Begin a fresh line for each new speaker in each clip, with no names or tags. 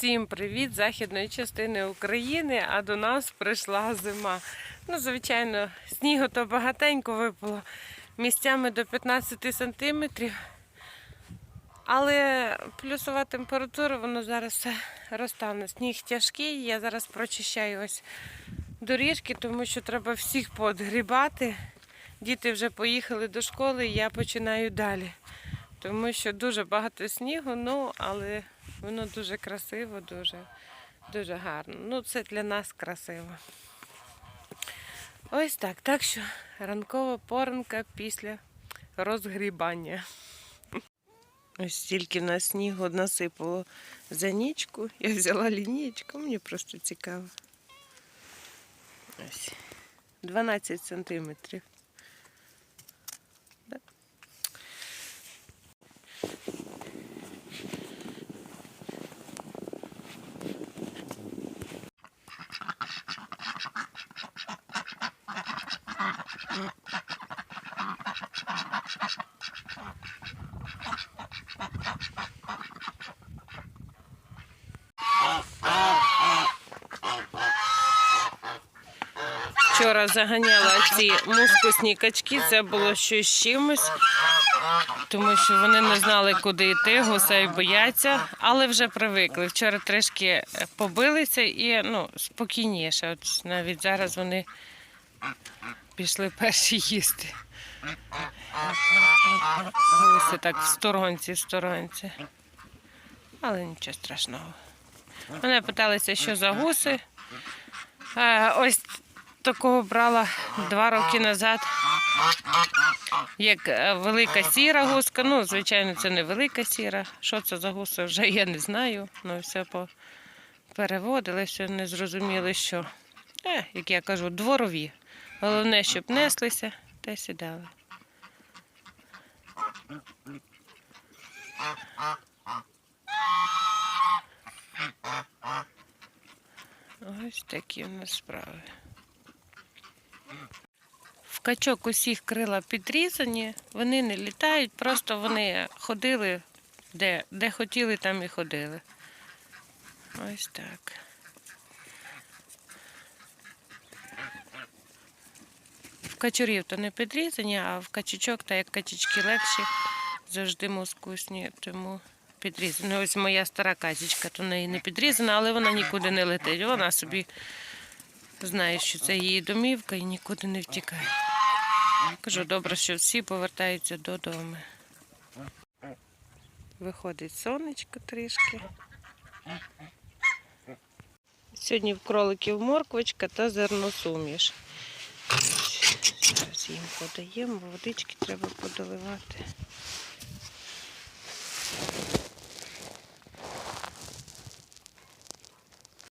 Всім привіт західної частини України, а до нас прийшла зима. Ну, звичайно, снігу то багатенько випало місцями до 15 сантиметрів. Але плюсова температура, воно зараз все розтане. Сніг тяжкий. Я зараз прочищаю ось доріжки, тому що треба всіх подгрібати. Діти вже поїхали до школи, я починаю далі. Тому що дуже багато снігу, ну але воно дуже красиво, дуже, дуже гарно. Ну, це для нас красиво. Ось так. Так що ранкова поранка після розгрібання. Ось стільки на снігу насипало за нічку. Я взяла лінієчку, мені просто цікаво. Ось. 12 сантиметрів. Вчора заганяла ці мускусні качки, це було щось чимось, тому що вони не знали, куди йти, гусей бояться, але вже привикли. Вчора трішки побилися і ну, спокійніше. От навіть зараз вони пішли перші їсти. Гуси так в сторонці, в сторонці. Але нічого страшного. Мене питалися, що за гуси. Е, Ось такого брала два роки назад. Як е, велика сіра гуска. Ну, звичайно, це не велика сіра. Що це за гуса, вже я не знаю. Ну, все переводили, все не зрозуміли, що. Е, як я кажу, дворові. Головне, щоб неслися та сідали. Ось такі в нас справи. Качок усіх крила підрізані, вони не літають, просто вони ходили де, де хотіли, там і ходили. Ось так. В качурів то не підрізані, а в качечок, так як качечки легші, завжди мускусні, тому підрізані. Ось моя стара качечка, то неї не підрізана, але вона нікуди не летить. Вона собі знає, що це її домівка і нікуди не втікає. Кажу, добре, що всі повертаються додому. Виходить сонечко трішки. Сьогодні в кроликів морквочка та зерносуміш. Зараз їм подаємо, водички треба подоливати.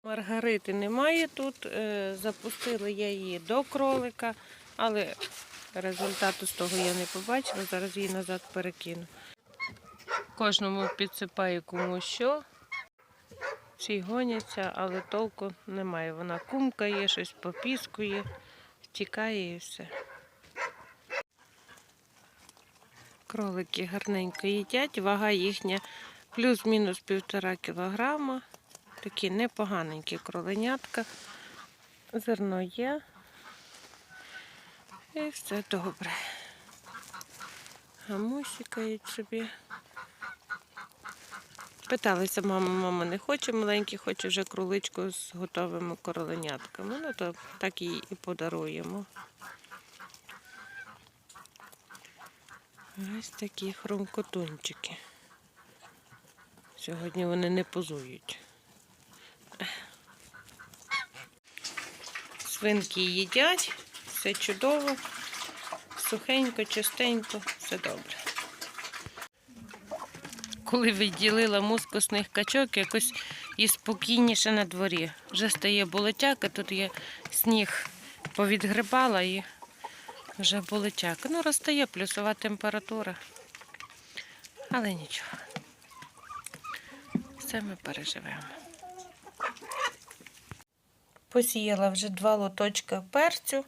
Маргарити немає тут. е, Запустила я її до кролика, але результату з того я не побачила. Зараз її назад перекину. Кожному підсипаю кому що. Всі гоняться, але толку немає. Вона кумкає, щось попіскує, втікає і все. Кролики гарненько їдять, вага їхня плюс-мінус півтора кілограма. Такі непоганенькі кроленятка. Зерно є. І все добре. Гамусікають собі. Питалися, мама, мама не хоче маленький, хоче вже кроличку з готовими кроленятками. Ну, то так їй і подаруємо. Ось такі хрумкотунчики. Сьогодні вони не позують. Свинки їдять, все чудово, сухенько, чистенько, все добре. Коли відділила мускусних качок, якось і спокійніше на дворі. Вже стає болотяка, тут є сніг повідгрибала і вже болотяка. Ну, розстає плюсова температура. Але нічого. Все ми переживемо. Посіяла вже два лоточка перцю.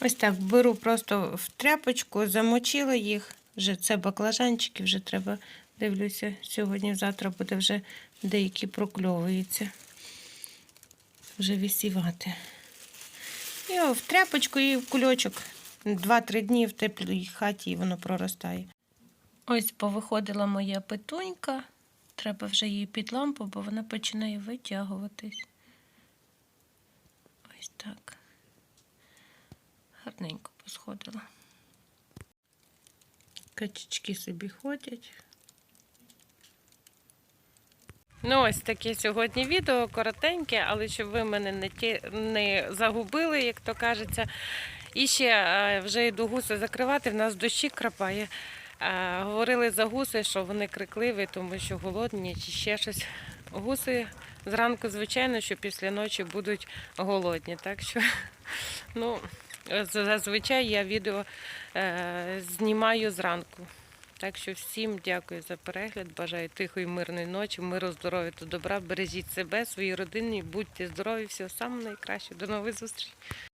Ось так беру просто в тряпочку, замочила їх. Вже це баклажанчики, вже треба Дивлюся, сьогодні-завтра буде вже деякі прокльовуються. Вже висівати. І в тряпочку і в кульочок. Два-три дні в теплій хаті і воно проростає. Ось повиходила моя петунька. Треба вже її під лампу, бо вона починає витягуватись. Ось так. Гарненько посходила. Качечки собі ходять. Ну, ось таке сьогодні відео коротеньке, але щоб ви мене не, ті, не загубили, як то кажеться. І ще е, вже йду гуси закривати, в нас дощі крапає. Е, Говорили за гуси, що вони крикливі, тому що голодні чи ще щось. Гуси зранку, звичайно, що після ночі будуть голодні. Так що, ну, зазвичай я відео е, знімаю зранку. Так що всім дякую за перегляд. Бажаю тихої, мирної ночі, миру, здоров'я та добра. Бережіть себе, свої родини, будьте здорові, всього самого найкращого. До нових зустрічей.